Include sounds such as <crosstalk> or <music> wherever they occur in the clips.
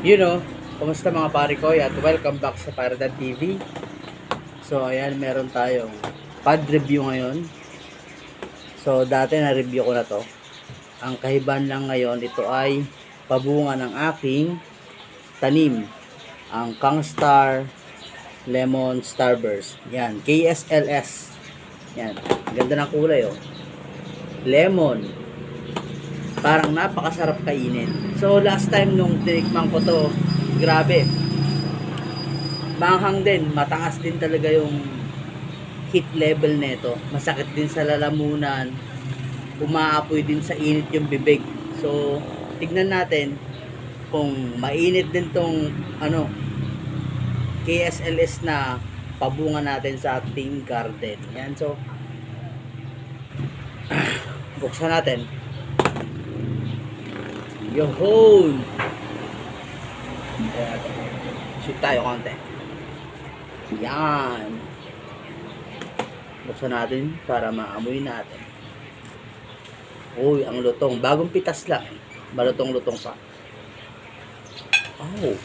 You know, kumusta mga pare ko at welcome back sa Paradan TV. So ayan, meron tayong pad review ngayon. So dati na-review ko na to. Ang kahiban lang ngayon, ito ay pabunga ng aking tanim. Ang Kangstar Lemon Starburst. Yan, KSLS. Yan, ganda ng kulay oh. Lemon, parang napakasarap kainin. So last time nung tinikman ko to, grabe. Manghang din, mataas din talaga yung heat level nito. Masakit din sa lalamunan. Umaapoy din sa init yung bibig. So, tignan natin kung mainit din tong ano KSLS na pabunga natin sa ating garden. Yan, so <sighs> buksan natin. Yohon! Shoot tayo konti. Yan. Buksan natin para maamoy natin. Uy, ang lutong. Bagong pitas lang. Malutong-lutong pa. Oh.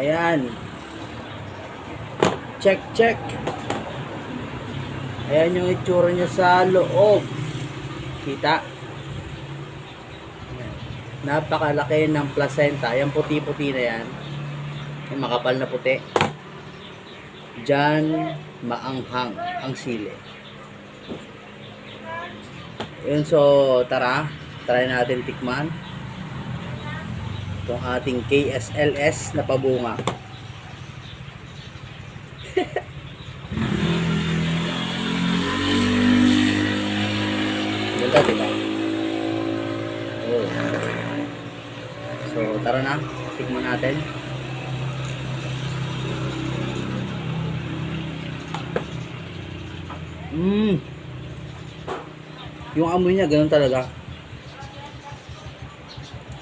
Ayan. Check, check. Ayan yung itsura niya sa loob. Kita? Ayan. Napakalaki ng placenta. Yung puti-puti na yan. Yung makapal na puti. Diyan maanghang ang sili. Yun, so tara. Try natin tikman. Itong ating KSLS na pabunga. Ganda, di ba? Oh. So, tara na. Tignan natin. Mmm. Yung amoy niya, ganun talaga.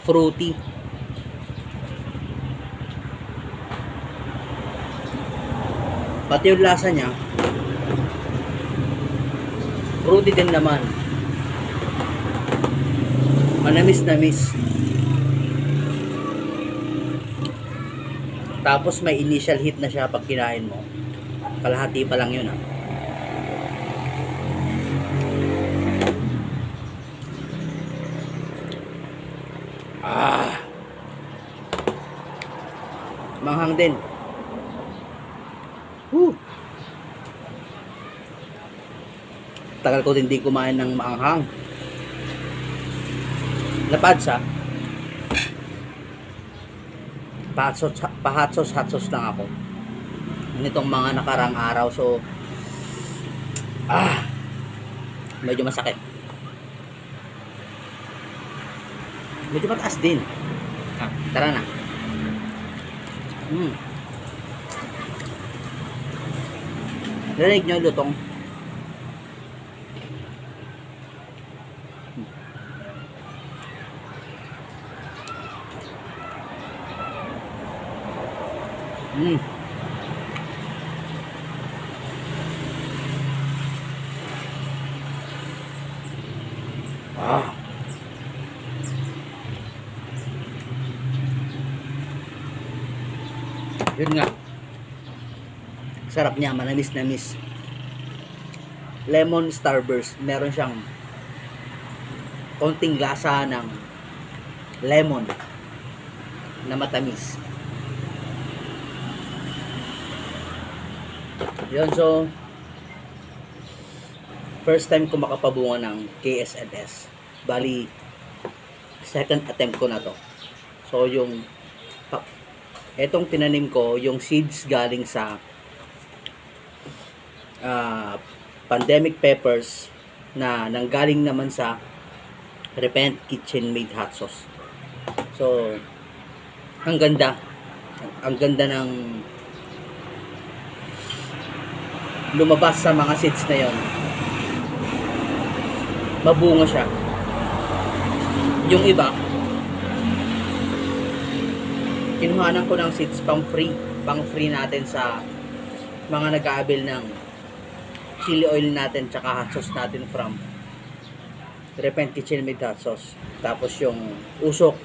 Fruity. Pati yung lasa niya, fruity din naman. Manamis-namis. Tapos may initial hit na siya pag kinain mo. Kalahati pa lang yun ah. Ah. Manghang din. Whew. Tagal ko din di kumain ng maanghang. Napadsa. Pahatsos, pahatsos, hatsos lang ako. Nitong mga nakarang araw. So, ah, medyo masakit. Medyo mataas din. Ah, tara na. Hmm. Narinig nyo lutong? Hmm. Ah. Yun nga. Sarap niya, manamis-namis. Lemon Starburst, meron siyang konting lasa ng lemon na matamis. Yun, so first time ko makapabunga ng KSLS. Bali, second attempt ko na to. So, yung etong tinanim ko, yung seeds galing sa ah, pandemic peppers na nanggaling naman sa Repent Kitchen Made Hot Sauce. So, ang ganda. Ang ganda ng lumabas sa mga seeds na yon. Mabunga siya. Yung iba, kinuhanan ko ng seeds pang free. Pang free natin sa mga nag-aabil ng chili oil natin tsaka hot sauce natin from Repent Kitchen with hot sauce. Tapos yung usok,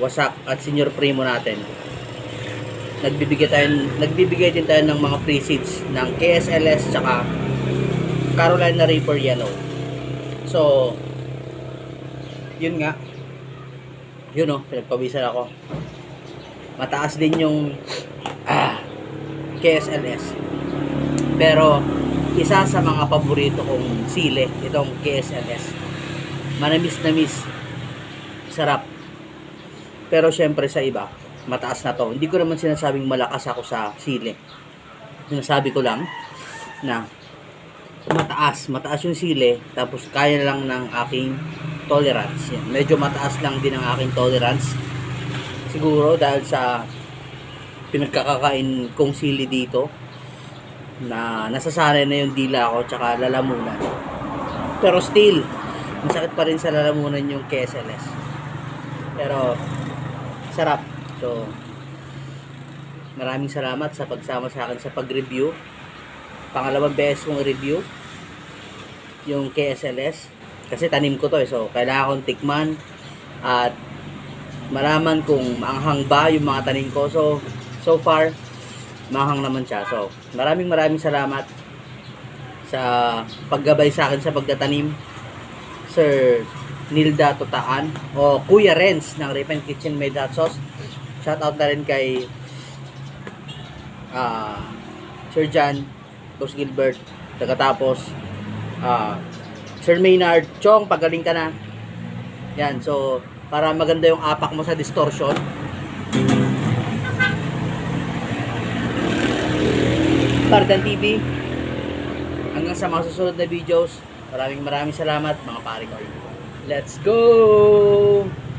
wasak at senior primo natin. Nagbibigay tayo, nagbibigay din tayo ng mga free seeds ng KSLS tsaka Carolina Reaper Yellow. So, yun nga. Yun oh, pinagpawisan ako. Mataas din yung ah, KSLS. Pero, isa sa mga paborito kong sile, itong KSLS. Manamis na miss. Sarap. Pero syempre sa iba, mataas na to. Hindi ko naman sinasabing malakas ako sa sile. Sinasabi ko lang na mataas, mataas yung sile, tapos kaya lang ng aking tolerance. Medyo mataas lang din ang aking tolerance. Siguro dahil sa pinagkakakain kong sili dito na nasasanay na yung dila ko tsaka lalamunan. Pero still, masakit pa rin sa lalamunan yung KSLS. Pero sarap. So maraming salamat sa pagsama sa akin sa pag-review. Pangalawang beses kong review yung KSLS kasi tanim ko to eh. So kailangan kong tikman at malaman kung maanghang ba yung mga tanim ko. So so far mahang naman siya. So, maraming maraming salamat sa paggabay sa akin sa pagtatanim. Sir Nilda Tutaan o Kuya Renz ng Ripen Kitchen Made Hot Sauce. Shout out na rin kay ah, Sir John, Boss Gilbert, pagkatapos ah, Sir Maynard, Chong, pagaling ka na. Yan, so para maganda yung apak mo sa distortion. Pardan TV. Hanggang sa mga susunod na videos. Maraming maraming salamat mga pare ko. Let's go!